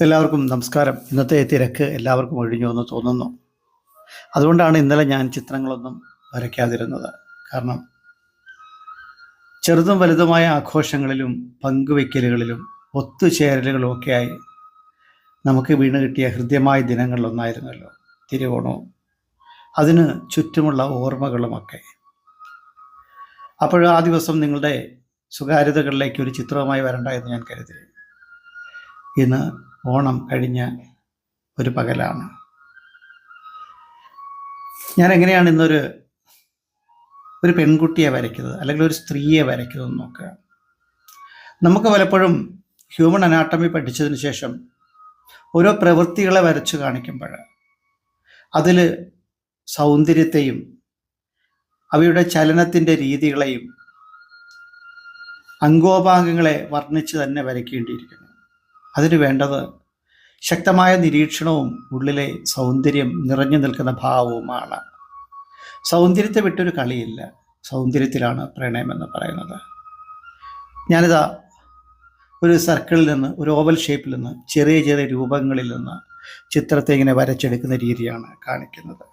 എല്ലാവർക്കും നമസ്കാരം. ഇന്നത്തെ തിരക്ക് എല്ലാവർക്കും ഒഴിഞ്ഞു എന്ന് തോന്നുന്നു. അതുകൊണ്ടാണ് ഇന്നലെ ഞാൻ ചിത്രങ്ങളൊന്നും വരയ്ക്കാതിരുന്നത്. കാരണം ചെറുതും വലുതുമായ ആഘോഷങ്ങളിലും പങ്കുവയ്ക്കലുകളിലും ഒത്തുചേരലുകളും ഒക്കെയായി നമുക്ക് വീണ് കിട്ടിയ ഹൃദ്യമായ ദിനങ്ങളിലൊന്നായിരുന്നല്ലോ തിരുവോണവും. അതിന് ചുറ്റുമുള്ള ഓർമ്മകളുമൊക്കെ. അപ്പോൾ ആ ദിവസം നിങ്ങളുടെ സ്വകാര്യതകളിലേക്ക് ഒരു ചിത്രവുമായി വരണ്ട എന്ന് ഞാൻ കരുതി. ഇന്ന് ഓണം കഴിഞ്ഞ ഒരു പകലാണ്. ഞാൻ എങ്ങനെയാണ് ഇന്നൊരു ഒരു പെൺകുട്ടിയെ വരയ്ക്കുന്നത് അല്ലെങ്കിൽ ഒരു സ്ത്രീയെ വരയ്ക്കുന്നത് നോക്കുക നമുക്ക് പലപ്പോഴും ഹ്യൂമൻ അനാട്ടമി പഠിച്ചതിന് ശേഷം ഓരോ പ്രവൃത്തികളെ വരച്ചു കാണിക്കുമ്പോൾ അതിൽ സൗന്ദര്യത്തെയും അവയുടെ ചലനത്തിന്റെ രീതികളെയും അംഗോപാംഗങ്ങളെ വർണിച്ച് തന്നെ വരയ്ക്കേണ്ടിയിരിക്കുന്നു. അതിന് വേണ്ടത് ശക്തമായ നിരീക്ഷണവും ഉള്ളിലെ സൗന്ദര്യം നിറഞ്ഞു നിൽക്കുന്ന ഭാവവുമാണ്. സൗന്ദര്യത്തെ വിട്ടൊരു കളിയില്ല. സൗന്ദര്യത്തിലാണ് പ്രണയമെന്ന് പറയുന്നത്. ഞാനിതാ ഒരു സർക്കിളിൽ നിന്ന് ഒരു ഓവൽ ഷേപ്പിൽ നിന്ന് ചെറിയ ചെറിയ രൂപങ്ങളിൽ നിന്ന് ചിത്രത്തെ ഇങ്ങനെ വരച്ചെടുക്കുന്ന രീതിയാണ് കാണിക്കുന്നത്.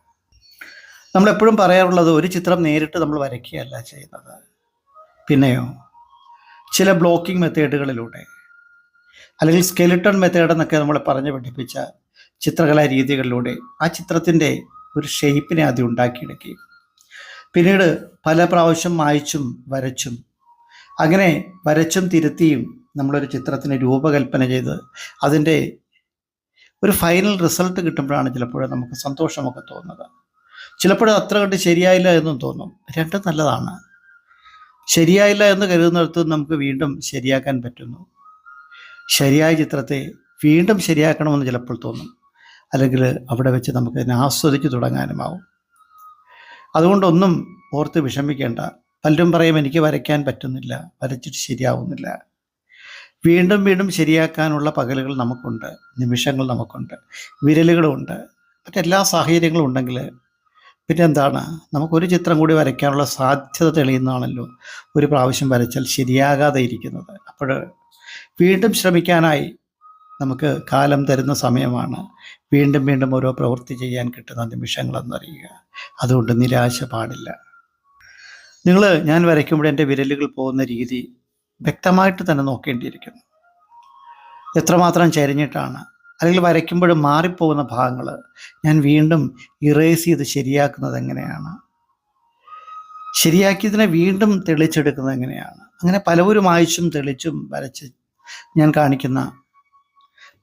നമ്മളെപ്പോഴും പറയാറുള്ളത് ഒരു ചിത്രം നേരിട്ട് നമ്മൾ വരയ്ക്കുകയല്ല ചെയ്യുന്നത്. പിന്നെയോ ചില ബ്ലോക്കിംഗ് മെത്തേഡുകളിലൂടെ അല്ലെങ്കിൽ സ്കെലിട്ടൺ മെത്തേഡ് എന്നൊക്കെ നമ്മൾ പറഞ്ഞു പഠിപ്പിച്ച ചിത്രകലാ രീതികളിലൂടെ ആ ചിത്രത്തിന്റെ ഒരു ഷേപ്പിനെ ആദ്യം ഉണ്ടാക്കിയെടുക്കുകയും പിന്നീട് പല പ്രാവശ്യം മായ്ച്ചും വരച്ചും അങ്ങനെ വരച്ചും തിരുത്തിയും നമ്മളൊരു ചിത്രത്തിന് രൂപകൽപ്പന ചെയ്ത് അതിന്റെ ഒരു ഫൈനൽ റിസൾട്ട് കിട്ടുമ്പോഴാണ് ചിലപ്പോൾ നമുക്ക് സന്തോഷമൊക്കെ തോന്നുന്നത്. ചിലപ്പോൾ അത്ര കണ്ട് ശരിയായില്ല എന്നും തോന്നും. രണ്ടും നല്ലതാണ്. ശരിയായില്ല എന്ന് കരുതുന്നിടത്ത് നമുക്ക് വീണ്ടും ശരിയാക്കാൻ പറ്റുന്നു. ശരിയായ ചിത്രത്തെ വീണ്ടും ശരിയാക്കണമെന്ന് ചിലപ്പോൾ തോന്നും. അല്ലെങ്കിൽ അവിടെ വെച്ച് നമുക്ക് അതിനെ ആസ്വദിച്ച് തുടങ്ങാനുമാവും. അതുകൊണ്ടൊന്നും ഓർത്ത് വിഷമിക്കേണ്ട. പലരും പറയും എനിക്ക് വരയ്ക്കാൻ പറ്റുന്നില്ല. വരച്ചിട്ട് ശരിയാവുന്നില്ല. വീണ്ടും വീണ്ടും ശരിയാക്കാനുള്ള പകലുകൾ നമുക്കുണ്ട്. നിമിഷങ്ങൾ നമുക്കുണ്ട്. വിരലുകളുമുണ്ട് മറ്റെല്ലാ സാഹചര്യങ്ങളും ഉണ്ടെങ്കിൽ പിന്നെ എന്താണ് നമുക്കൊരു ചിത്രം കൂടി വരയ്ക്കാനുള്ള സാധ്യത തെളിയുന്നതാണല്ലോ ഒരു പ്രാവശ്യം വരച്ചാൽ ശരിയാകാതെ ഇരിക്കുന്നത്. അപ്പോൾ വീണ്ടും ശ്രമിക്കാനായി നമുക്ക് കാലം തരുന്ന സമയമാണ്. വീണ്ടും വീണ്ടും ഓരോ പ്രവൃത്തി ചെയ്യാൻ കിട്ടുന്ന നിമിഷങ്ങളെന്നറിയുക അതുകൊണ്ട് നിരാശ പാടില്ല. നിങ്ങൾ ഞാൻ വരയ്ക്കുമ്പോൾ എന്റെ വിരലുകൾ പോകുന്ന രീതി വ്യക്തമായിട്ട് തന്നെ നോക്കേണ്ടിയിരിക്കുന്നു. എത്രമാത്രം ചരിഞ്ഞിട്ടാണ്. അല്ലെങ്കിൽ വരയ്ക്കുമ്പോഴും മാറിപ്പോകുന്ന ഭാഗങ്ങൾ ഞാൻ വീണ്ടും ഇറേസ് ചെയ്ത് ശരിയാക്കുന്നത് എങ്ങനെയാണ്? ശരിയാക്കിയതിനെ വീണ്ടും തെളിച്ചെടുക്കുന്നത് എങ്ങനെയാണ്? അങ്ങനെ പലവരും ആയിച്ചും തെളിച്ചും വരച്ച് ഞാൻ കാണിക്കുന്ന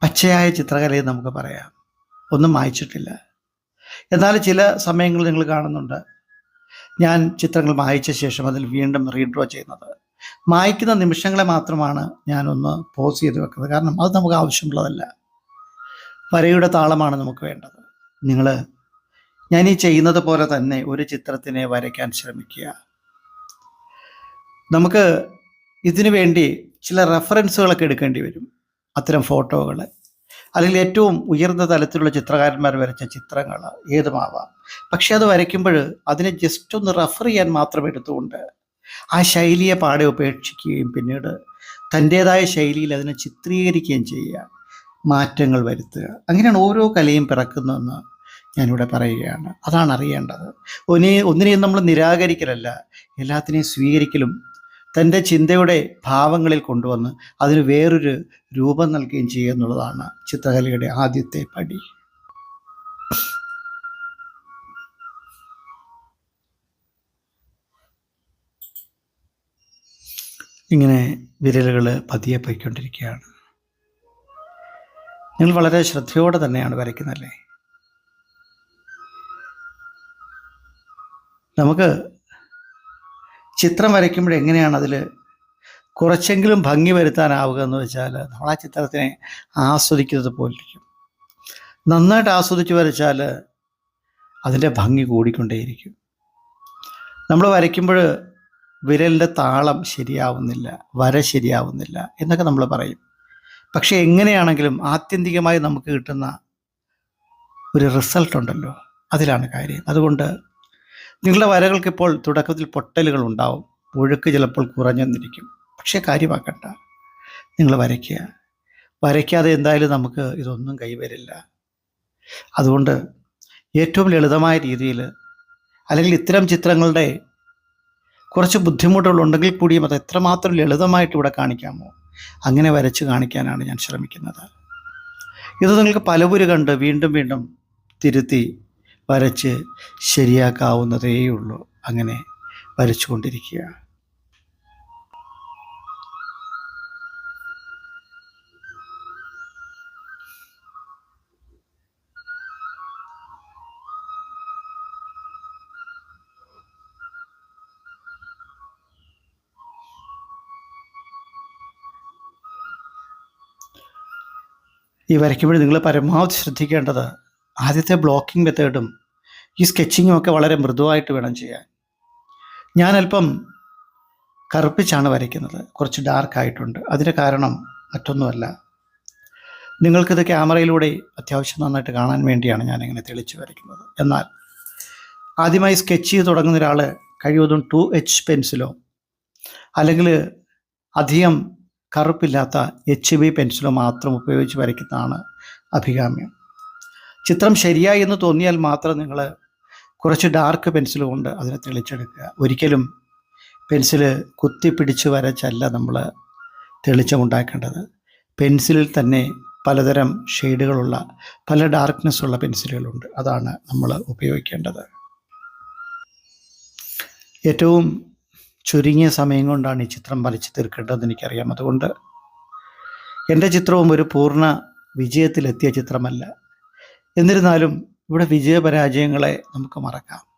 പച്ചയായ ചിത്രകലയെ നമുക്ക് പറയാം. ഒന്നും മായ്ച്ചിട്ടില്ല. എന്നാൽ ചില സമയങ്ങളിൽ നിങ്ങൾ കാണുന്നുണ്ട്. ഞാൻ ചിത്രങ്ങൾ മായ്ച്ച ശേഷം അതിൽ വീണ്ടും റീഡ്രോ ചെയ്യുന്നത്. മായ്ക്കുന്ന നിമിഷങ്ങളെ മാത്രമാണ് ഞാനൊന്ന് പോസ് ചെയ്ത് വെക്കുന്നത്. കാരണം അത് നമുക്ക് ആവശ്യമുള്ളതല്ല. വരയുടെ താളമാണ് നമുക്ക് വേണ്ടത്. നിങ്ങൾ ഞാൻ ഈ ചെയ്യുന്നത് പോലെ തന്നെ ഒരു ചിത്രത്തിനെ വരയ്ക്കാൻ ശ്രമിക്കുക. നമുക്ക് ഇതിനു വേണ്ടി ചില റെഫറൻസുകളൊക്കെ എടുക്കേണ്ടി വരും. അത്തരം ഫോട്ടോകൾ അല്ലെങ്കിൽ ഏറ്റവും ഉയർന്ന തലത്തിലുള്ള ചിത്രകാരന്മാർ വരച്ച ചിത്രങ്ങൾ ഏതുമാവാം. പക്ഷെ അത് വരയ്ക്കുമ്പോൾ അതിനെ ജസ്റ്റ് ഒന്ന് റെഫർ ചെയ്യാൻ മാത്രം എടുത്തുകൊണ്ട് ആ ശൈലിയെ പാടെ ഉപേക്ഷിക്കുകയും പിന്നീട് തന്റേതായ ശൈലിയിൽ അതിനെ ചിത്രീകരിക്കുകയും ചെയ്യുക മാറ്റങ്ങൾ വരുത്തുക. അങ്ങനെയാണ് ഓരോ കലയും പിറക്കുന്നതെന്ന് ഞാനിവിടെ പറയുകയാണ്. അതാണ് അറിയേണ്ടത്. ഒന്നിനെ ഒന്നിനെയും നമ്മൾ നിരാകരിക്കലല്ല എല്ലാത്തിനെയും സ്വീകരിക്കലും തന്റെ ചിന്തയുടെ ഭാവങ്ങളിൽ കൊണ്ടുവന്ന് അതിന് വേറൊരു രൂപം നൽകുകയും ചെയ്യുക എന്നുള്ളതാണ് ചിത്രകലയുടെ ആദ്യത്തെ പടി. ഇങ്ങനെ വിരലുകൾ പതിയെ പോയിക്കൊണ്ടിരിക്കുകയാണ്. നിങ്ങൾ വളരെ ശ്രദ്ധയോടെ തന്നെയാണ് വരയ്ക്കുന്നതല്ലേ നമുക്ക് ചിത്രം വരയ്ക്കുമ്പോൾ എങ്ങനെയാണ് അതിൽ കുറച്ചെങ്കിലും ഭംഗി വരുത്താനാവുക എന്ന് വെച്ചാൽ നമ്മൾ ആ ചിത്രത്തിനെ ആസ്വദിക്കുന്നത് പോലിരിക്കും. നന്നായിട്ട് ആസ്വദിച്ച് വരച്ചാൽ അതിന്റെ ഭംഗി കൂടിക്കൊണ്ടേയിരിക്കും. നമ്മൾ വരയ്ക്കുമ്പോൾ വിരലിന്റെ താളം ശരിയാവുന്നില്ല വര ശരിയാവുന്നില്ല എന്നൊക്കെ നമ്മൾ പറയും. പക്ഷേ എങ്ങനെയാണെങ്കിലും ആത്യന്തികമായി നമുക്ക് കിട്ടുന്ന ഒരു റിസൾട്ട് ഉണ്ടല്ലോ അതിലാണ് കാര്യം. അതുകൊണ്ട് നിങ്ങളുടെ വരകൾക്ക് ഇപ്പോൾ തുടക്കത്തിൽ പൊട്ടലുകൾ ഉണ്ടാവും. ഒഴുക്ക് ചിലപ്പോൾ കുറഞ്ഞെന്നിരിക്കും. പക്ഷേ കാര്യമാക്കണ്ട. നിങ്ങൾ വരയ്ക്കുക. വരയ്ക്കാതെ എന്തായാലും നമുക്ക് ഇതൊന്നും കൈവരില്ല. അതുകൊണ്ട് ഏറ്റവും ലളിതമായ രീതിയിൽ അല്ലെങ്കിൽ ഇത്തരം ചിത്രങ്ങളുടെ കുറച്ച് ബുദ്ധിമുട്ടുകളുണ്ടെങ്കിൽ കൂടിയും അത് എത്രമാത്രം ലളിതമായിട്ട് ഇവിടെ കാണിക്കാമോ? അങ്ങനെ വരച്ച് കാണിക്കാനാണ് ഞാൻ ശ്രമിക്കുന്നത്. ഇത് നിങ്ങൾക്ക് പലപുര കണ്ട് വീണ്ടും വീണ്ടും തിരുത്തി വരച്ച് ശരിയാക്കാവുന്നതേയുള്ളൂ. അങ്ങനെ വരച്ചുകൊണ്ടിരിക്കുക ഈ വരയ്ക്കുമ്പോൾ നിങ്ങൾ പരമാവധി ശ്രദ്ധിക്കേണ്ടത് ആദ്യത്തെ ബ്ലോക്കിംഗ് മെത്തേഡും ഈ സ്കെച്ചിങ്ങും ഒക്കെ വളരെ മൃദുവായിട്ട് വേണം ചെയ്യാൻ. ഞാൻ അല്പം കറുപ്പിച്ചാണ് വരയ്ക്കുന്നത്. കുറച്ച് ഡാർക്കായിട്ടുണ്ട് അതിന് കാരണം മറ്റൊന്നുമല്ല. നിങ്ങൾക്കിത് ക്യാമറയിലൂടെ അത്യാവശ്യം നന്നായിട്ട് കാണാൻ വേണ്ടിയാണ് ഞാനിങ്ങനെ തെളിച്ച് വരയ്ക്കുന്നത്. എന്നാൽ ആദ്യമായി സ്കെച്ച് ചെയ്ത് തുടങ്ങുന്ന ഒരാൾ കഴിവതും ടു എച്ച് പെൻസിലോ അല്ലെങ്കിൽ അധികം കറുപ്പില്ലാത്ത എച്ച് ബി പെൻസിലോ മാത്രം ഉപയോഗിച്ച് വരയ്ക്കുന്നതാണ് അഭികാമ്യം. ചിത്രം ശരിയായി എന്ന് തോന്നിയാൽ മാത്രം നിങ്ങൾ കുറച്ച് ഡാർക്ക് പെൻസിൽ കൊണ്ട് അതിനെ തെളിച്ചെടുക്കുക. ഒരിക്കലും പെൻസിൽ കുത്തിപ്പിടിച്ച് വരച്ചല്ല നമ്മൾ തെളിച്ചമുണ്ടാക്കേണ്ടത്. പെൻസിലിൽ തന്നെ പലതരം ഷെയ്ഡുകളുള്ള പല ഡാർക്ക്നെസ് ഉള്ള പെൻസിലുകളുണ്ട് അതാണ് നമ്മൾ ഉപയോഗിക്കേണ്ടത്. ഏറ്റവും ചുരുങ്ങിയ സമയം കൊണ്ടാണ് ഈ ചിത്രം വരച്ച് തീർക്കേണ്ടതെന്ന് എനിക്കറിയാം. അതുകൊണ്ട് എന്റെ ചിത്രവും ഒരു പൂർണ വിജയത്തിലെത്തിയ ചിത്രമല്ല. എന്നിരുന്നാലും ഇവിടെ വിജയപരാജയങ്ങളെ നമുക്ക് മറക്കാം.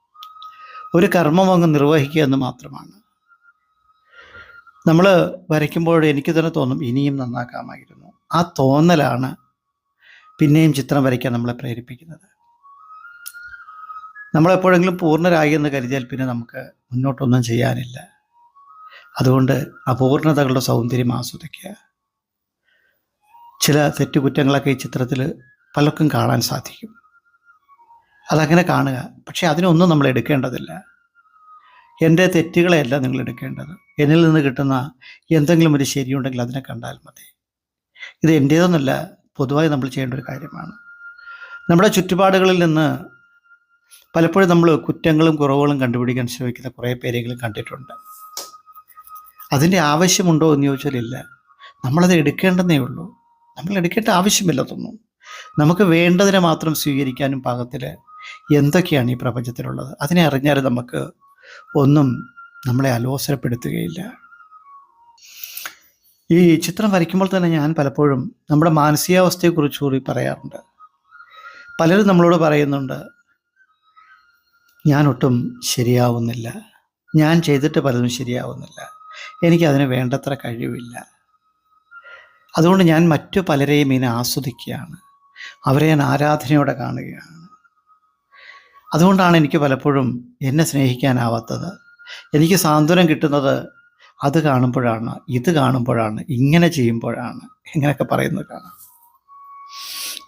ഒരു കർമ്മം അങ്ങ് നിർവഹിക്കുക എന്ന് മാത്രമാണ്. നമ്മൾ വരയ്ക്കുമ്പോൾ എനിക്ക് തന്നെ തോന്നും ഇനിയും നന്നാക്കാമായിരുന്നു. ആ തോന്നലാണ് പിന്നെയും ചിത്രം വരയ്ക്കാൻ നമ്മളെ പ്രേരിപ്പിക്കുന്നത്. നമ്മളെപ്പോഴെങ്കിലും പൂർണരായി എന്ന് കരുതിയാൽ പിന്നെ നമുക്ക് മുന്നോട്ടൊന്നും ചെയ്യാനില്ല. അതുകൊണ്ട് അപൂർണതകളുടെ സൗന്ദര്യം ആസ്വദിക്കുക. ചില തെറ്റുകുറ്റങ്ങളൊക്കെ ഈ ചിത്രത്തിൽ പലർക്കും കാണാൻ സാധിക്കും. അതങ്ങനെ കാണുക. പക്ഷേ അതിനൊന്നും നമ്മൾ എടുക്കേണ്ടതില്ല. എന്റെ തെറ്റുകളെയല്ല നിങ്ങൾ എടുക്കേണ്ടത്. എന്നിൽ നിന്ന് കിട്ടുന്ന എന്തെങ്കിലും ഒരു ശരിയുണ്ടെങ്കിൽ അതിനെ കണ്ടാൽ മതി. ഇത് എന്റേതെന്നല്ല പൊതുവായി നമ്മൾ ചെയ്യേണ്ട ഒരു കാര്യമാണ്. നമ്മുടെ ചുറ്റുപാടുകളിൽ നിന്ന് പലപ്പോഴും നമ്മൾ കുറ്റങ്ങളും കുറവുകളും കണ്ടുപിടിക്കാൻ ശ്രമിക്കുന്ന കുറേ പേരെങ്കിലും കണ്ടിട്ടുണ്ട്. അതിന്റെ ആവശ്യമുണ്ടോ എന്ന് ചോദിച്ചാൽ ഇല്ല. നമ്മളത് എടുക്കേണ്ടതേ ഉള്ളൂ. നമ്മൾ എടുക്കേണ്ട ആവശ്യമില്ല തോന്നുന്നു നമുക്ക് വേണ്ടതിനെ മാത്രം സ്വീകരിക്കാനും പാകത്തിൽ എന്തൊക്കെയാണ് ഈ പ്രപഞ്ചത്തിലുള്ളത്? അതിനെ അറിഞ്ഞാൽ നമുക്ക് ഒന്നും നമ്മളെ അലോസരപ്പെടുത്തുകയില്ല. ഈ ചിത്രം വരയ്ക്കുമ്പോൾ തന്നെ ഞാൻ പലപ്പോഴും നമ്മുടെ മാനസികാവസ്ഥയെക്കുറിച്ച് കൂടി പറയാറുണ്ട്. പലരും നമ്മളോട് പറയുന്നുണ്ട് ഞാനൊട്ടും ശരിയാവുന്നില്ല. ഞാൻ ചെയ്തിട്ട് പലതും ശരിയാവുന്നില്ല. എനിക്കതിന് വേണ്ടത്ര കഴിവില്ല. അതുകൊണ്ട് ഞാൻ മറ്റു പലരെയും ഇതിനെ ആസ്വദിക്കുകയാണ്. അവരെ ഞാൻ ആരാധനയോടെ കാണുകയാണ്. അതുകൊണ്ടാണ് എനിക്ക് പലപ്പോഴും എന്നെ സ്നേഹിക്കാനാവാത്തത്. എനിക്ക് സാന്ത്വനം കിട്ടുന്നത് അത് കാണുമ്പോഴാണ് ഇത് കാണുമ്പോഴാണ് ഇങ്ങനെ ചെയ്യുമ്പോഴാണ്. ഇങ്ങനെയൊക്കെ പറയുന്നത് കാണാം.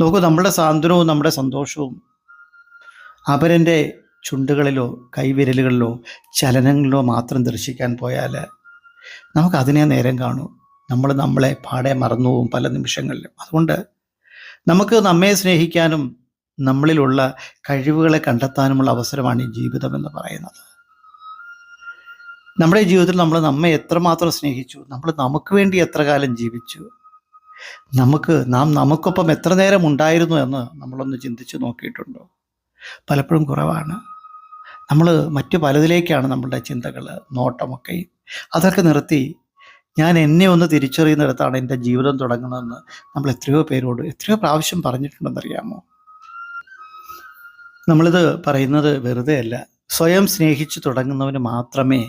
നോക്കൂ നമ്മുടെ സാന്ത്വനവും നമ്മുടെ സന്തോഷവും അപരന്റെ ചുണ്ടുകളിലോ കൈവിരലുകളിലോ ചലനങ്ങളിലോ മാത്രം ദർശിക്കാൻ പോയാൽ നമുക്കതിനെ നേരം കാണൂ. നമ്മൾ നമ്മളെ പാടെ മറന്നു പോകും പല നിമിഷങ്ങളിലും. അതുകൊണ്ട് നമുക്ക് നമ്മെ സ്നേഹിക്കാനും നമ്മളിലുള്ള കഴിവുകളെ കണ്ടെത്താനുമുള്ള അവസരമാണ് ഈ ജീവിതം എന്ന് പറയുന്നത്. നമ്മുടെ ജീവിതത്തിൽ നമ്മൾ നമ്മെ എത്രമാത്രം സ്നേഹിച്ചു നമ്മൾ നമുക്ക് വേണ്ടി എത്ര കാലം ജീവിച്ചു നമുക്ക് നാം നമുക്കൊപ്പം എത്ര നേരം ഉണ്ടായിരുന്നു എന്ന് നമ്മളൊന്ന് ചിന്തിച്ച് നോക്കിയിട്ടുണ്ടോ? പലപ്പോഴും കുറവാണ്. നമ്മൾ മറ്റു പലതിലേക്കാണ് നമ്മളുടെ ചിന്തകൾ നോട്ടമൊക്കെ അതൊക്കെ നിർത്തി ഞാൻ എന്നെ ഒന്ന് തിരിച്ചറിയുന്നിടത്താണ് എന്റെ ജീവിതം തുടങ്ങുന്നതെന്ന് നമ്മൾ എത്രയോ പേരോട് എത്രയോ പ്രാവശ്യം പറഞ്ഞിട്ടുണ്ടെന്നറിയാമോ? നമ്മളിത് പറയുന്നത് വെറുതെ അല്ല. സ്വയം സ്നേഹിച്ചു തുടങ്ങുന്നവന് മാത്രമേ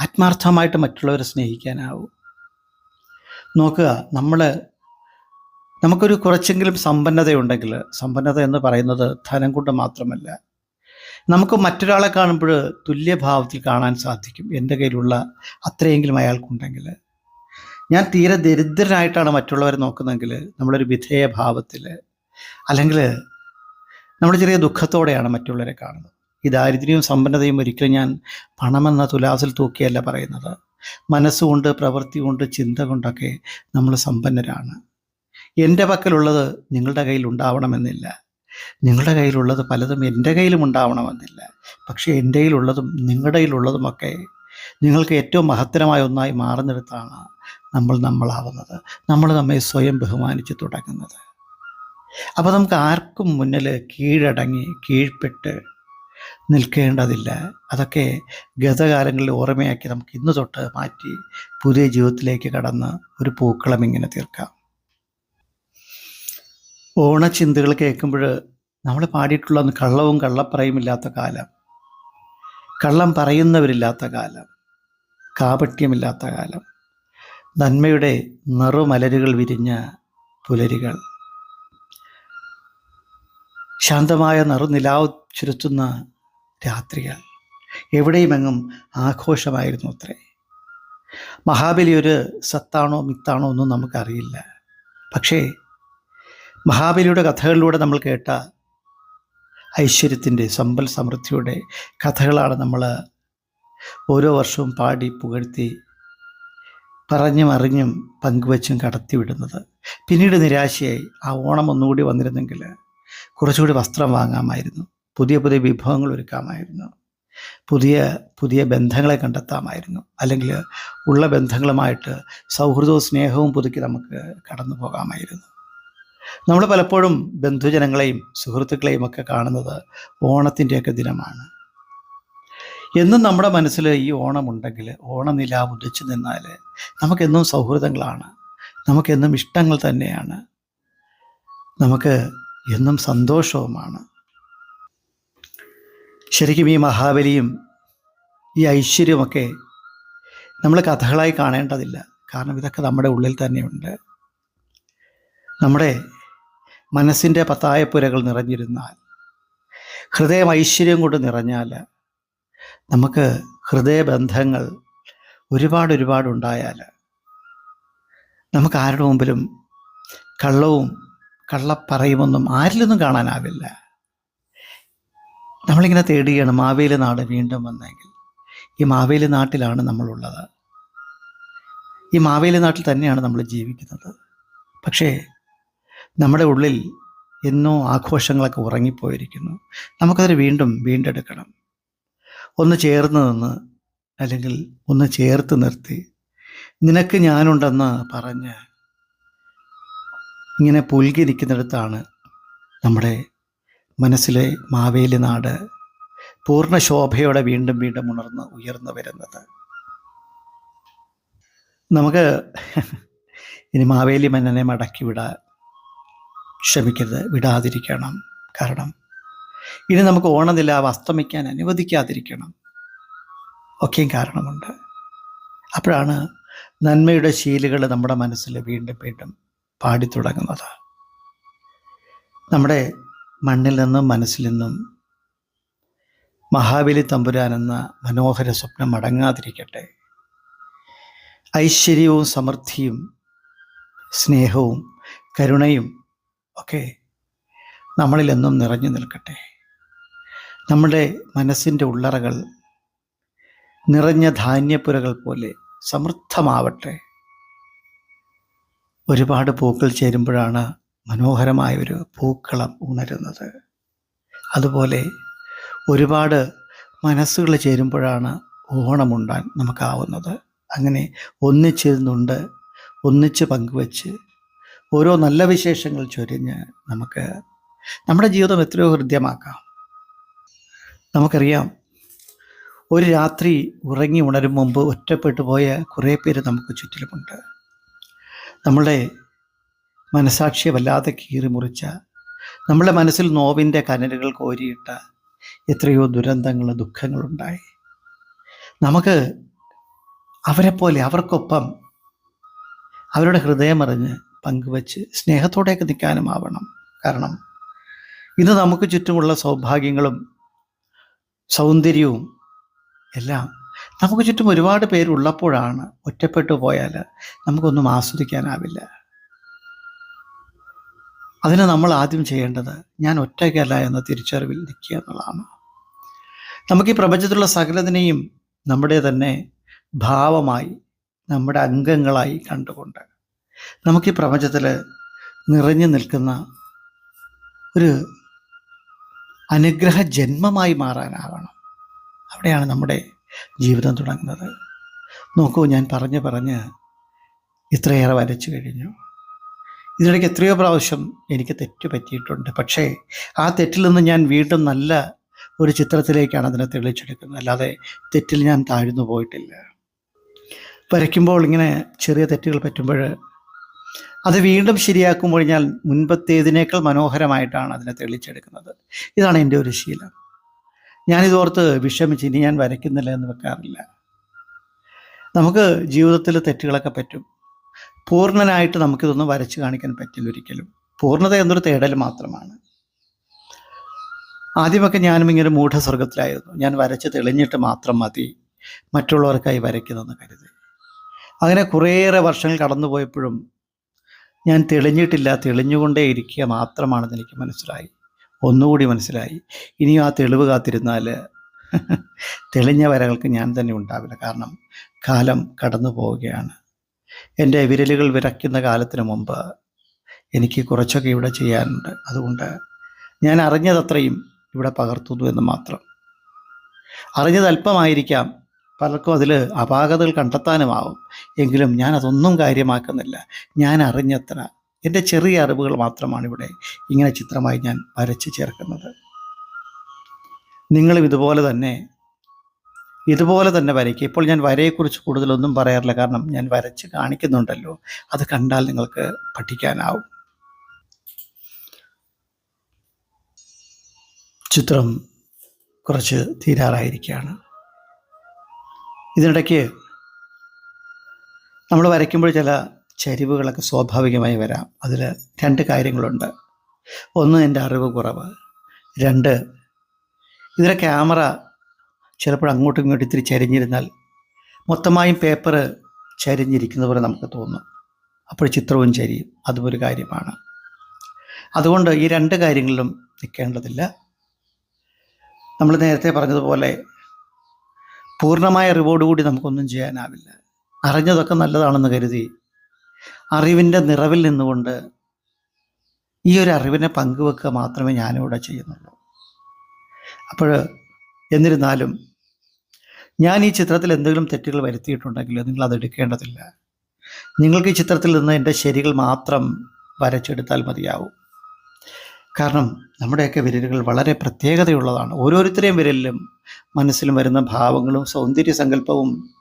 ആത്മാർത്ഥമായിട്ട് മറ്റുള്ളവരെ സ്നേഹിക്കാനാവൂ. നോക്കുക നമ്മൾ നമുക്കൊരു കുറച്ചെങ്കിലും സമ്പന്നതയുണ്ടെങ്കിൽ സമ്പന്നത എന്ന് പറയുന്നത് ധനം കൊണ്ട് മാത്രമല്ല നമുക്ക് മറ്റൊരാളെ കാണുമ്പോൾ തുല്യഭാവത്തിൽ കാണാൻ സാധിക്കും എന്റെ കയ്യിലുള്ള അത്രയെങ്കിലും അയാൾക്കുണ്ടെങ്കിൽ. ഞാൻ തീരെ ദരിദ്രനായിട്ടാണ് മറ്റുള്ളവരെ നോക്കുന്നതെങ്കിൽ നമ്മളൊരു വിധേയഭാവത്തിൽ അല്ലെങ്കിൽ നമ്മൾ ചെറിയ ദുഃഖത്തോടെയാണ് മറ്റുള്ളവരെ കാണുന്നത്. ഈ ദാരിദ്ര്യവും സമ്പന്നതയും ഒരിക്കലും ഞാൻ പണമെന്ന തുലാസിൽ തൂക്കിയല്ല പറയുന്നത്. മനസ്സുകൊണ്ട് പ്രവൃത്തി കൊണ്ട് ചിന്ത കൊണ്ടൊക്കെ നമ്മൾ സമ്പന്നരാണ്. എന്റെ പക്കലുള്ളത് നിങ്ങളുടെ കയ്യിൽ ഉണ്ടാവണമെന്നില്ല നിങ്ങളുടെ കയ്യിലുള്ളത് പലതും എന്റെ കയ്യിലും ഉണ്ടാവണമെന്നില്ല. പക്ഷേ എന്റെ കയ്യിലുള്ളതും നിങ്ങളുടെ കയ്യിലുള്ളതുമൊക്കെ നിങ്ങൾക്ക് ഏറ്റവും മഹത്തരമായ ഒന്നായി മാറുന്നിടത്താണ് നമ്മൾ നമ്മളാവുന്നത്. നമ്മൾ നമ്മെ സ്വയം ബഹുമാനിച്ച് തുടങ്ങുന്നത്. അപ്പോൾ നമുക്ക് ആർക്കും മുന്നിൽ കീഴടങ്ങി കീഴ്പ്പെട്ട് നിൽക്കേണ്ടതില്ല. അതൊക്കെ ഗതകാലങ്ങളിൽ ഓർമ്മയാക്കി നമുക്ക് ഇന്ന് തൊട്ട് മാറ്റി പുതിയ ജീവിതത്തിലേക്ക് കടന്ന് ഒരു പൂക്കളം ഇങ്ങനെ തീർക്കാം. ഓണച്ചിന്തകൾ കേൾക്കുമ്പോൾ നമ്മൾ പാടിയിട്ടുള്ള കള്ളവും കള്ളവും കള്ളപ്പറയുമില്ലാത്ത കാലം കള്ളം പറയുന്നവരില്ലാത്ത കാലം കാപട്യമില്ലാത്ത കാലം നന്മയുടെ നിറുമലരുകൾ വിരിഞ്ഞ പുലരികൾ. ശാന്തമായ നറുനിലാവ് ചുരുത്തുന്ന രാത്രികൾ. എവിടെയുമെങ്ങും ആഘോഷമായിരുന്നു അത്രേ. മഹാബലി ഒരു സത്താണോ മിത്താണോ ഒന്നും നമുക്കറിയില്ല. പക്ഷേ മഹാബലിയുടെ കഥകളിലൂടെ നമ്മൾ കേട്ട ഐശ്വര്യത്തിന്റെ സമ്പൽ സമൃദ്ധിയുടെ കഥകളാണ് നമ്മൾ ഓരോ വർഷവും പാടി പുകഴ്ത്തി പറഞ്ഞും അറിഞ്ഞും പങ്കുവച്ചും കടത്തിവിടുന്നത്. പിന്നീട് നിരാശയായി ആ ഓണം ഒന്നുകൂടി വന്നിരുന്നെങ്കിൽ കുറച്ചുകൂടി വസ്ത്രം വാങ്ങാമായിരുന്നു. പുതിയ പുതിയ വിഭവങ്ങൾ ഒരുക്കാമായിരുന്നു. പുതിയ പുതിയ ബന്ധങ്ങളെ കണ്ടെത്താമായിരുന്നു. അല്ലെങ്കിൽ ഉള്ള ബന്ധങ്ങളുമായിട്ട് സൗഹൃദവും സ്നേഹവും പുതുക്കി നമുക്ക് കടന്നു പോകാമായിരുന്നു. നമ്മൾ പലപ്പോഴും ബന്ധുജനങ്ങളെയും സുഹൃത്തുക്കളെയും ഒക്കെ കാണുന്നത് ഓണത്തിന്റെയൊക്കെ ദിനമാണ്. എന്നും നമ്മുടെ മനസ്സിൽ ഈ ഓണമുണ്ടെങ്കിൽ ഓണനിലാവ് ഉദിച്ചു നിന്നാൽ നമുക്കെന്നും സൗഹൃദങ്ങളാണ്. നമുക്കെന്നും ഇഷ്ടങ്ങൾ തന്നെയാണ്. നമുക്ക് എന്നും സന്തോഷവുമാണ്. ശരിക്കും ഈ മഹാബലിയും ഈ ഐശ്വര്യമൊക്കെ നമ്മൾ കഥകളായി കാണേണ്ടതില്ല. കാരണം ഇതൊക്കെ നമ്മുടെ ഉള്ളിൽ തന്നെയുണ്ട്. നമ്മുടെ മനസ്സിന്റെ പത്തായപ്പുരകൾ നിറഞ്ഞിരുന്നാൽ ഹൃദയം ഐശ്വര്യം കൊണ്ട് നിറഞ്ഞാൽ നമുക്ക് ഹൃദയബന്ധങ്ങൾ ഒരുപാട് ഒരുപാട് നമുക്ക് ആരുടെ മുമ്പിലും കള്ളവും കള്ളപ്പറയുമൊന്നും ആരിലൊന്നും കാണാനാവില്ല. നമ്മളിങ്ങനെ തേടുകയാണ് മാവേലി നാട് വീണ്ടും വന്നെങ്കിൽ. ഈ മാവേലി നാട്ടിലാണ് നമ്മളുള്ളത്. ഈ മാവേലി നാട്ടിൽ തന്നെയാണ് നമ്മൾ ജീവിക്കുന്നത്. പക്ഷേ നമ്മുടെ ഉള്ളിൽ എന്നോ ആഘോഷങ്ങളൊക്കെ ഉറങ്ങിപ്പോയിരിക്കുന്നു. നമുക്കതിന് വീണ്ടും വീണ്ടെടുക്കണം. ഒന്ന് ചേർന്ന് നിന്ന് അല്ലെങ്കിൽ ഒന്ന് ചേർത്ത് നിർത്തി നിനക്ക് ഞാനുണ്ടെന്ന് പറഞ്ഞ് ഇങ്ങനെ പുൽകിരിക്കുന്നിടത്താണ് നമ്മുടെ മനസ്സിലെ മാവേലി നാട് പൂർണ ശോഭയോടെ വീണ്ടും വീണ്ടും ഉണർന്ന് ഉയർന്നു വരുന്നത്. നമുക്ക് ഇനി മാവേലി മന്നനെ മടക്കി വിടാൻ ക്ഷമിക്കരുത് വിടാതിരിക്കണം. കാരണം ഇനി നമുക്ക് ഓണനിലാവ് അസ്തമിക്കാൻ അനുവദിക്കാതിരിക്കണം. ഒക്കെയും കാരണമുണ്ട്. അപ്പോഴാണ് നന്മയുടെ ശീലുകൾ നമ്മുടെ മനസ്സിൽ വീണ്ടും വീണ്ടും പാടിത്തുടങ്ങുന്നത്. നമ്മുടെ മണ്ണിൽ നിന്നും മനസ്സിൽ നിന്നും മഹാബലി തമ്പുരാൻ എന്ന മനോഹര സ്വപ്നം അടങ്ങാതിരിക്കട്ടെ. ഐശ്വര്യവും സമൃദ്ധിയും സ്നേഹവും കരുണയും ഒക്കെ നമ്മളിലെന്നും നിറഞ്ഞു നിൽക്കട്ടെ. നമ്മുടെ മനസ്സിന്റെ ഉള്ളറകൾ നിറഞ്ഞ ധാന്യപ്പുരകൾ പോലെ സമൃദ്ധമാവട്ടെ. ഒരുപാട് പൂക്കൾ ചേരുമ്പോഴാണ് മനോഹരമായ ഒരു പൂക്കളം ഉണരുന്നത്. അതുപോലെ ഒരുപാട് മനസ്സുകൾ ചേരുമ്പോഴാണ് ഓണമുണ്ടാൻ നമുക്കാവുന്നത്. അങ്ങനെ ഒന്നിച്ചിരുന്നുണ്ട് ഒന്നിച്ച് പങ്കുവച്ച് ഓരോ നല്ല വിശേഷങ്ങൾ ചൊരിഞ്ഞ് നമുക്ക് നമ്മുടെ ജീവിതം എത്രയോ ഹൃദ്യമാക്കാം. നമുക്കറിയാം ഒരു രാത്രി ഉറങ്ങി ഉണരും മുമ്പ് ഒറ്റപ്പെട്ടു പോയ കുറേ പേര് നമുക്ക് ചുറ്റിലുമുണ്ട്. നമ്മളുടെ മനസാക്ഷിയെ വല്ലാതെ കീറിമുറിച്ച നമ്മുടെ മനസ്സിൽ നോവിന്റെ കനലുകൾ കോരിയിട്ട എത്രയോ ദുരന്തങ്ങൾ ദുഃഖങ്ങളുണ്ടായി. നമുക്ക് അവരെപ്പോലെ അവർക്കൊപ്പം അവരുടെ ഹൃദയമറിഞ്ഞ് പങ്കുവച്ച് സ്നേഹത്തോടെയൊക്കെ നിൽക്കാനും ആവണം. കാരണം ഇന്ന് നമുക്ക് ചുറ്റുമുള്ള സൗഭാഗ്യങ്ങളും സൗന്ദര്യവും എല്ലാം നമുക്ക് ചുറ്റും ഒരുപാട് പേരുള്ളപ്പോഴാണ് ഒറ്റപ്പെട്ടു പോയാൽ നമുക്കൊന്നും ആസ്വദിക്കാനാവില്ല. അതിന് നമ്മൾ ആദ്യം ചെയ്യേണ്ടത് ഞാൻ ഒറ്റയ്ക്കല്ല എന്ന തിരിച്ചറിവിൽ നിൽക്കുക എന്നുള്ളതാണ്. നമുക്ക് ഈ പ്രപഞ്ചത്തിലുള്ള സകലതിനെയും നമ്മുടെ തന്നെ ഭാവമായി നമ്മുടെ അംഗങ്ങളായി കണ്ടുകൊണ്ട് നമുക്ക് ഈ പ്രപഞ്ചത്തിൽ നിറഞ്ഞു നിൽക്കുന്ന ഒരു അനുഗ്രഹ ജന്മമായി മാറാനാവണം. അവിടെയാണ് നമ്മുടെ ജീവിതം തുടങ്ങുന്നത്. നോക്കൂ ഞാൻ പറഞ്ഞ് പറഞ്ഞ് ഇത്രയേറെ വരച്ചു കഴിഞ്ഞു. ഇതിനിടയ്ക്ക് എത്രയോ പ്രാവശ്യം എനിക്ക് തെറ്റ് പറ്റിയിട്ടുണ്ട്. പക്ഷേ ആ തെറ്റിൽ നിന്ന് ഞാൻ വീണ്ടും നല്ല ഒരു ചിത്രത്തിലേക്കാണ് അതിനെ തെളിച്ചെടുക്കുന്നത്. അല്ലാതെ തെറ്റിൽ ഞാൻ താഴ്ന്നു പോയിട്ടില്ല. വരയ്ക്കുമ്പോൾ ഇങ്ങനെ ചെറിയ തെറ്റുകൾ പറ്റുമ്പോൾ അത് വീണ്ടും ശരിയാക്കുമ്പോൾ ഞാൻ മുൻപത്തേതിനേക്കാൾ മനോഹരമായിട്ടാണ് അതിനെ തെളിച്ചെടുക്കുന്നത്. ഇതാണ് എന്റെ ഒരു ശീലം. ഞാനിതോർത്ത് വിഷമിച്ച് ഇനി ഞാൻ വരയ്ക്കുന്നില്ല എന്ന് വെക്കാറില്ല. നമുക്ക് ജീവിതത്തിൽ തെറ്റുകളൊക്കെ പറ്റും. പൂർണനായിട്ട് നമുക്കിതൊന്നും വരച്ച് കാണിക്കാൻ പറ്റില്ല ഒരിക്കലും. പൂർണത എന്നൊരു തേടൽ മാത്രമാണ്. ആദ്യമൊക്കെ ഞാനും ഇങ്ങനെ മൂഢസ്വർഗത്തിലായിരുന്നു. ഞാൻ വരച്ച് തെളിഞ്ഞിട്ട് മാത്രം മതി. മറ്റുള്ളവർക്കായി വരയ്ക്കുന്നതെന്ന് കരുതി. അങ്ങനെ കുറേയേറെ വർഷങ്ങൾ കടന്നുപോയപ്പോഴും ഞാൻ തെളിഞ്ഞിട്ടില്ല തെളിഞ്ഞുകൊണ്ടേ ഇരിക്കുക മാത്രമാണെന്ന് എനിക്ക് മനസ്സിലായി. ഒന്നുകൂടി മനസ്സിലായി. ഇനിയും ആ തെളിവ് കാത്തിരുന്നാൽ തെളിഞ്ഞ വരകൾക്ക് ഞാൻ തന്നെ ഉണ്ടാവില്ല. കാരണം കാലം കടന്നു പോവുകയാണ്. എന്റെ വിരലുകൾ വിറയ്ക്കുന്ന കാലത്തിന് മുമ്പ് എനിക്ക് കുറച്ചൊക്കെ ഇവിടെ ചെയ്യാനുണ്ട്. അതുകൊണ്ട് ഞാൻ അറിഞ്ഞതത്രയും ഇവിടെ പകർത്തുന്നു എന്ന് മാത്രം. അറിഞ്ഞത് അല്പമായിരിക്കാം. പലർക്കും അതിൽ അപാകതകൾ കണ്ടെത്താനുമാവും. എങ്കിലും ഞാൻ അതൊന്നും കാര്യമാക്കുന്നില്ല. ഞാൻ അറിഞ്ഞത്ര എന്റെ ചെറിയ അറിവുകൾ മാത്രമാണ് ഇവിടെ ഇങ്ങനെ ചിത്രമായി ഞാൻ വരച്ച് ചേർക്കുന്നത്. നിങ്ങളും ഇതുപോലെ തന്നെ ഇതുപോലെ തന്നെ വരയ്ക്കുക. ഇപ്പോൾ ഞാൻ വരയെക്കുറിച്ച് കൂടുതലൊന്നും പറയാറില്ല. കാരണം ഞാൻ വരച്ച് കാണിക്കുന്നുണ്ടല്ലോ. അത് കണ്ടാൽ നിങ്ങൾക്ക് പഠിക്കാനാവും. ചിത്രം കുറച്ച് തീരാറായിരിക്കുകയാണ്. ഇതിനിടയ്ക്ക് നമ്മൾ വരയ്ക്കുമ്പോൾ ചില ചരിവുകളൊക്കെ സ്വാഭാവികമായി വരാം. അതിൽ രണ്ട് കാര്യങ്ങളുണ്ട്. ഒന്ന് എന്റെ അറിവ് കുറവ്. രണ്ട് ഇതിലെ ക്യാമറ ചിലപ്പോൾ അങ്ങോട്ടും ഇങ്ങോട്ടും ഇത്തിരി ചരിഞ്ഞിരുന്നാൽ മൊത്തമായും പേപ്പർ ചരിഞ്ഞിരിക്കുന്ന പോലെ നമുക്ക് തോന്നും. അപ്പോൾ ചിത്രവും ചരിയും. അതും ഒരു കാര്യമാണ്. അതുകൊണ്ട് ഈ രണ്ട് കാര്യങ്ങളിലും നിൽക്കേണ്ടതില്ല. നമ്മൾ നേരത്തെ പറഞ്ഞതുപോലെ പൂർണമായ അറിവോടുകൂടി നമുക്കൊന്നും ചെയ്യാനാവില്ല. അറിഞ്ഞതൊക്കെ നല്ലതാണെന്ന് കരുതി അറിവിന്റെ നിറവിൽ നിന്നുകൊണ്ട് ഈ ഒരു അറിവിനെ പങ്കുവെക്കുക മാത്രമേ ഞാനിവിടെ ചെയ്യുന്നുള്ളൂ. അപ്പോൾ എന്നിരുന്നാലും ഞാൻ ഈ ചിത്രത്തിൽ എന്തെങ്കിലും തെറ്റുകൾ വരുത്തിയിട്ടുണ്ടെങ്കിൽ നിങ്ങൾ അത് എടുക്കേണ്ടതില്ല. നിങ്ങൾക്ക് ഈ ചിത്രത്തിൽ നിന്ന് എന്റെ ശരികൾ മാത്രം വരച്ചെടുത്താൽ മതിയാവും. കാരണം നമ്മുടെയൊക്കെ വിരലുകൾ വളരെ പ്രത്യേകതയുള്ളതാണ്. ഓരോരുത്തരെയും വിരലിലും മനസ്സിലും വരുന്ന ഭാവങ്ങളും സൗന്ദര്യ സങ്കല്പവും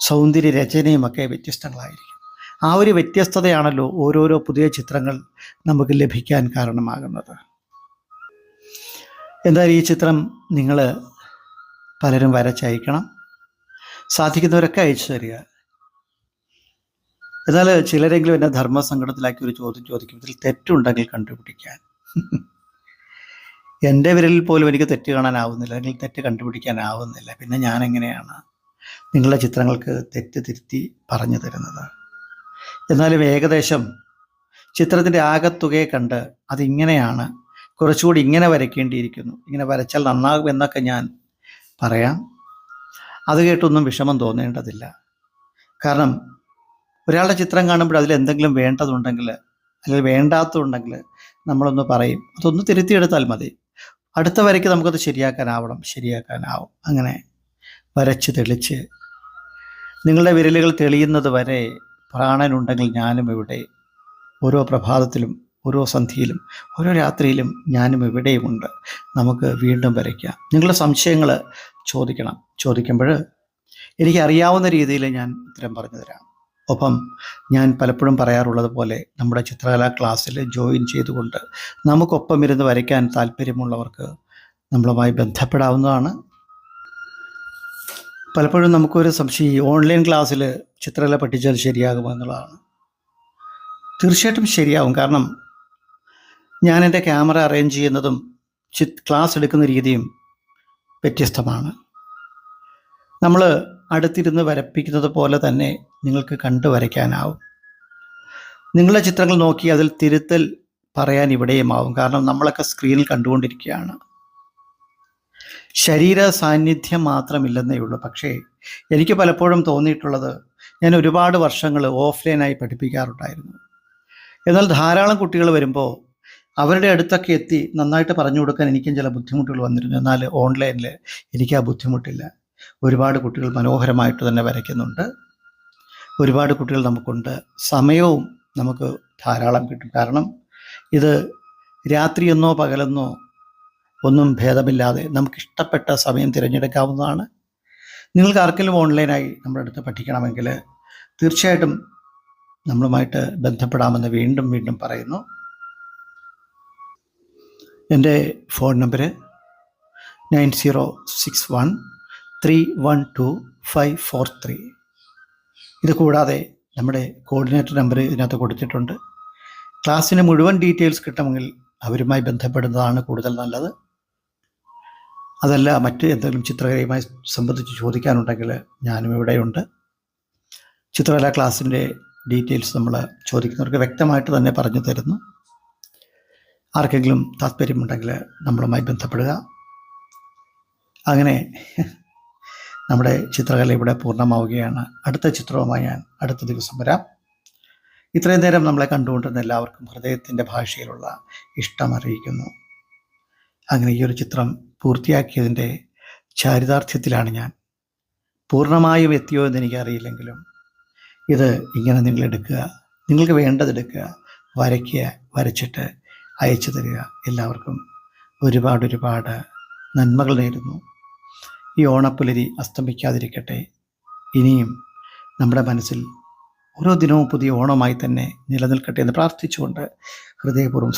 സൗന്ദര്യ രചനയും ഒക്കെ വ്യത്യസ്തങ്ങളായിരിക്കും. ആ ഒരു വ്യത്യസ്തതയാണല്ലോ ഓരോരോ പുതിയ ചിത്രങ്ങൾ നമുക്ക് ലഭിക്കാൻ കാരണമാകുന്നത്. എന്തായാലും ഈ ചിത്രം നിങ്ങൾ പലരും വരച്ചയക്കണം. സാധിക്കുന്നവരൊക്കെ അയച്ചു തരിക. എന്നാൽ ചിലരെങ്കിലും എന്നെ ധർമ്മസങ്കടത്തിലാക്കി ഒരു ചോദ്യം ചോദിക്കും. ഇതിൽ തെറ്റുണ്ടെങ്കിൽ കണ്ടുപിടിക്കാൻ. എന്റെ വിരലിൽ പോലും എനിക്ക് തെറ്റ് കാണാനാവുന്നില്ല. അല്ലെങ്കിൽ തെറ്റ് കണ്ടുപിടിക്കാനാവുന്നില്ല. പിന്നെ ഞാൻ എങ്ങനെയാണ് നിങ്ങളുടെ ചിത്രങ്ങൾക്ക് തെറ്റ് തിരുത്തി പറഞ്ഞു തരുന്നത്? എന്നാലും ഏകദേശം ചിത്രത്തിന്റെ ആകത്തുകയെ കണ്ട് അതിങ്ങനെയാണ് കുറച്ചുകൂടി ഇങ്ങനെ വരയ്ക്കേണ്ടിയിരിക്കുന്നു. ഇങ്ങനെ വരച്ചാൽ നന്നാകും എന്നൊക്കെ ഞാൻ പറയാം. അത് കേട്ടൊന്നും വിഷമം തോന്നേണ്ടതില്ല. കാരണം ഒരാളുടെ ചിത്രം കാണുമ്പോൾ അതിൽ എന്തെങ്കിലും വേണ്ടതുണ്ടെങ്കിൽ അല്ലെങ്കിൽ വേണ്ടാത്തതുണ്ടെങ്കിൽ നമ്മളൊന്ന് പറയും. അതൊന്ന് തിരുത്തിയെടുത്താൽ മതി. അടുത്ത വരയ്ക്ക് നമുക്കത് ശരിയാക്കാനാവണം. ശരിയാക്കാനാവും. അങ്ങനെ വരച്ച് തെളിച്ച് നിങ്ങളുടെ വിരലുകൾ തെളിയുന്നത് വരെ പ്രാണനുണ്ടെങ്കിൽ ഞാനും ഇവിടെ ഓരോ പ്രഭാതത്തിലും ഓരോ സന്ധിയിലും ഓരോ രാത്രിയിലും ഞാനും ഇവിടെയുമുണ്ട് നമുക്ക് വീണ്ടും വരയ്ക്കാം. നിങ്ങളുടെ സംശയങ്ങൾ ചോദിക്കണം. ചോദിക്കുമ്പോൾ എനിക്കറിയാവുന്ന രീതിയിൽ ഞാൻ ഉത്തരം പറഞ്ഞു തരാം. ഒപ്പം ഞാൻ പലപ്പോഴും പറയാറുള്ളത് പോലെ നമ്മുടെ ചിത്രകലാ ക്ലാസ്സിൽ ജോയിൻ ചെയ്തുകൊണ്ട് നമുക്കൊപ്പം ഇരുന്ന് വരയ്ക്കാൻ താല്പര്യമുള്ളവർക്ക് നമ്മളുമായി ബന്ധപ്പെടാവുന്നതാണ് പലപ്പോഴും നമുക്കൊരു സംശയം ഈ ഓൺലൈൻ ക്ലാസ്സിൽ ചിത്രകല പഠിച്ചാൽ ശരിയാകുമോ എന്നുള്ളതാണ്. തീർച്ചയായിട്ടും ശരിയാവും. കാരണം ഞാൻ എന്റെ ക്യാമറ അറേഞ്ച് ചെയ്യുന്നതും ചി- ക്ലാസ് എടുക്കുന്ന രീതിയും വ്യത്യസ്തമാണ്. നമ്മൾ അടുത്തിരുന്ന് വരപ്പിക്കുന്നത് പോലെ തന്നെ നിങ്ങൾക്ക് കണ്ടു വരയ്ക്കാനാവും. നിങ്ങളുടെ ചിത്രങ്ങൾ നോക്കി അതിൽ തിരുത്തൽ പറയാൻ ഇവിടെയുമാവും. കാരണം നമ്മളൊക്കെ സ്ക്രീനിൽ കണ്ടുകൊണ്ടിരിക്കുകയാണ്. ശരീര സാന്നിധ്യം മാത്രമില്ലെന്നേ ഉള്ളൂ. പക്ഷേ എനിക്ക് പലപ്പോഴും തോന്നിയിട്ടുള്ളത് ഞാൻ ഒരുപാട് വർഷങ്ങൾ ഓഫ്ലൈനായി പഠിപ്പിക്കാറുണ്ടായിരുന്നു. എന്നാൽ ധാരാളം കുട്ടികൾ വരുമ്പോൾ അവരുടെ അടുത്തൊക്കെ എത്തി നന്നായിട്ട് പറഞ്ഞു കൊടുക്കാൻ എനിക്കും ചില ബുദ്ധിമുട്ടുകൾ വന്നിരുന്നു. എന്നാൽ ഓൺലൈനിൽ എനിക്ക് ആ ബുദ്ധിമുട്ടില്ല. ഒരുപാട് കുട്ടികൾ മനോഹരമായിട്ട് തന്നെ വരയ്ക്കുന്നുണ്ട്. ഒരുപാട് കുട്ടികൾ നമുക്കുണ്ട്. സമയവും നമുക്ക് ധാരാളം കിട്ടും. കാരണം ഇത് രാത്രിയെന്നോ പകലെന്നോ ഒന്നും ഭേദമില്ലാതെ നമുക്കിഷ്ടപ്പെട്ട സമയം തിരഞ്ഞെടുക്കാവുന്നതാണ്. നിങ്ങൾക്ക് ആർക്കെങ്കിലും ഓൺലൈനായി നമ്മുടെ അടുത്ത് പഠിക്കണമെങ്കിൽ തീർച്ചയായിട്ടും നമ്മളുമായിട്ട് ബന്ധപ്പെടാമെന്ന് വീണ്ടും വീണ്ടും പറയുന്നു. എന്റെ phone number nine zero six one three one two five four three. ഇത് കൂടാതെ നമ്മുടെ കോർഡിനേറ്റർ നമ്പർ ഇതിനകത്ത് കൊടുത്തിട്ടുണ്ട്. ക്ലാസ്സിന് മുഴുവൻ ഡീറ്റെയിൽസ് കിട്ടണമെങ്കിൽ അവരുമായി ബന്ധപ്പെടുന്നതാണ് കൂടുതൽ നല്ലത്. അതല്ല മറ്റ് എന്തെങ്കിലും ചിത്രകലയുമായി സംബന്ധിച്ച് ചോദിക്കാനുണ്ടെങ്കിൽ ഞാനും ഇവിടെയുണ്ട്. ചിത്രകലാ ക്ലാസ്സിന്റെ ഡീറ്റെയിൽസ് നമ്മൾ ചോദിക്കുന്നവർക്ക് വ്യക്തമായിട്ട് തന്നെ പറഞ്ഞു തരുന്നു. ആർക്കെങ്കിലും താല്പര്യമുണ്ടെങ്കിൽ നമ്മളുമായി ബന്ധപ്പെടുക. അങ്ങനെ നമ്മുടെ ചിത്രകല ഇവിടെ പൂർണമാവുകയാണ്. അടുത്ത ചിത്രവുമായി ഞാൻ അടുത്ത ദിവസം വരാം. ഇത്രയും നേരം നമ്മളെ കണ്ടുകൊണ്ടിരുന്ന എല്ലാവർക്കും ഹൃദയത്തിന്റെ ഭാഷയിലുള്ള ഇഷ്ടം അറിയിക്കുന്നു അങ്ങനെ ഈ ഒരു ചിത്രം പൂർത്തിയാക്കിയതിന്റെ ചാരിതാർത്ഥ്യത്തിലാണ് ഞാൻ. പൂർണമായും എത്തിയോ എന്ന് എനിക്കറിയില്ലെങ്കിലും ഇത് ഇങ്ങനെ നിങ്ങൾ എടുക്കുക നിങ്ങൾക്ക് വേണ്ടതെടുക്കുക വരയ്ക്കുക വരച്ചിട്ട് അയച്ചു തരിക. എല്ലാവർക്കും ഒരുപാട് ഒരുപാട് നന്മകൾ നേരുന്നു. ഈ ഓണപ്പുലരി അസ്തമിക്കാതിരിക്കട്ടെ. ഇനിയും നമ്മുടെ മനസ്സിൽ ഓരോ ദിനവും പുതിയ ഓണമായി തന്നെ നിലനിൽക്കട്ടെ എന്ന് പ്രാർത്ഥിച്ചുകൊണ്ട് ഹൃദയപൂർവം